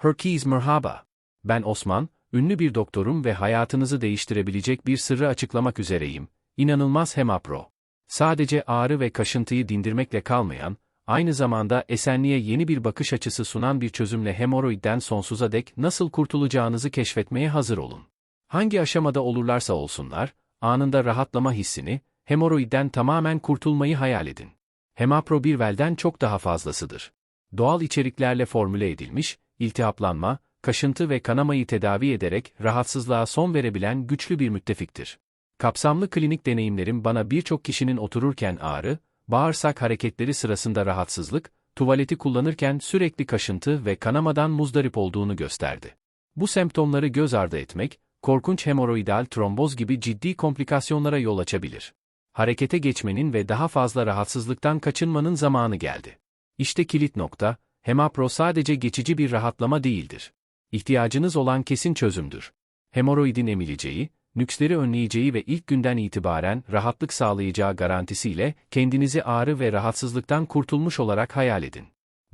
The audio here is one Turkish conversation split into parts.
Herkes merhaba. Ben Osman, ünlü bir doktorum ve hayatınızı değiştirebilecek bir sırrı açıklamak üzereyim. İnanılmaz Hemapro. Sadece ağrı ve kaşıntıyı dindirmekle kalmayan, aynı zamanda esenliğe yeni bir bakış açısı sunan bir çözümle hemoroidden sonsuza dek nasıl kurtulacağınızı keşfetmeye hazır olun. Hangi aşamada olurlarsa olsunlar, anında rahatlama hissini, hemoroidden tamamen kurtulmayı hayal edin. Hemapro bir velden çok daha fazlasıdır. Doğal içeriklerle formüle edilmiş, iltihaplanma, kaşıntı ve kanamayı tedavi ederek rahatsızlığa son verebilen güçlü bir müttefiktir. Kapsamlı klinik deneyimlerim bana birçok kişinin otururken ağrı, bağırsak hareketleri sırasında rahatsızlık, tuvaleti kullanırken sürekli kaşıntı ve kanamadan muzdarip olduğunu gösterdi. Bu semptomları göz ardı etmek, korkunç hemoroidal tromboz gibi ciddi komplikasyonlara yol açabilir. Harekete geçmenin ve daha fazla rahatsızlıktan kaçınmanın zamanı geldi. İşte kilit nokta, Hemapro sadece geçici bir rahatlama değildir. İhtiyacınız olan kesin çözümdür. Hemoroidin emileceği, nüksleri önleyeceği ve ilk günden itibaren rahatlık sağlayacağı garantisiyle kendinizi ağrı ve rahatsızlıktan kurtulmuş olarak hayal edin.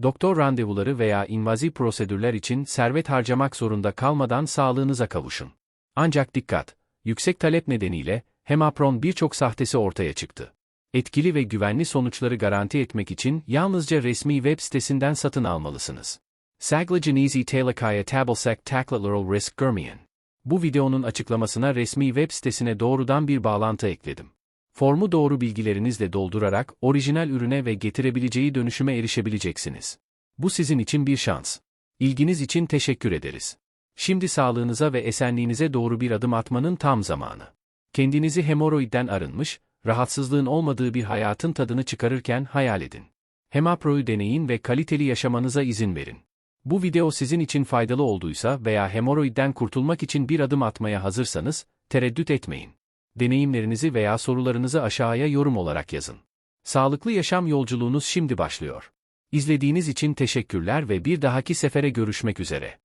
Doktor randevuları veya invaziv prosedürler için servet harcamak zorunda kalmadan sağlığınıza kavuşun. Ancak dikkat, yüksek talep nedeniyle Hemapron birçok sahtesi ortaya çıktı. Etkili ve güvenli sonuçları garanti etmek için yalnızca resmi web sitesinden satın almalısınız. Saglagenizi Talakaya Tablesek Taklatlaral Risk Görmeyen. Bu videonun açıklamasına resmi web sitesine doğrudan bir bağlantı ekledim. Formu doğru bilgilerinizle doldurarak orijinal ürüne ve getirebileceği dönüşüme erişebileceksiniz. Bu sizin için bir şans. İlginiz için teşekkür ederiz. Şimdi sağlığınıza ve esenliğinize doğru bir adım atmanın tam zamanı. Kendinizi hemoroidden arınmış, rahatsızlığın olmadığı bir hayatın tadını çıkarırken hayal edin. Hemapro'yu deneyin ve kaliteli yaşamanıza izin verin. Bu video sizin için faydalı olduysa veya hemoroidden kurtulmak için bir adım atmaya hazırsanız, tereddüt etmeyin. Deneyimlerinizi veya sorularınızı aşağıya yorum olarak yazın. Sağlıklı yaşam yolculuğunuz şimdi başlıyor. İzlediğiniz için teşekkürler ve bir dahaki sefere görüşmek üzere.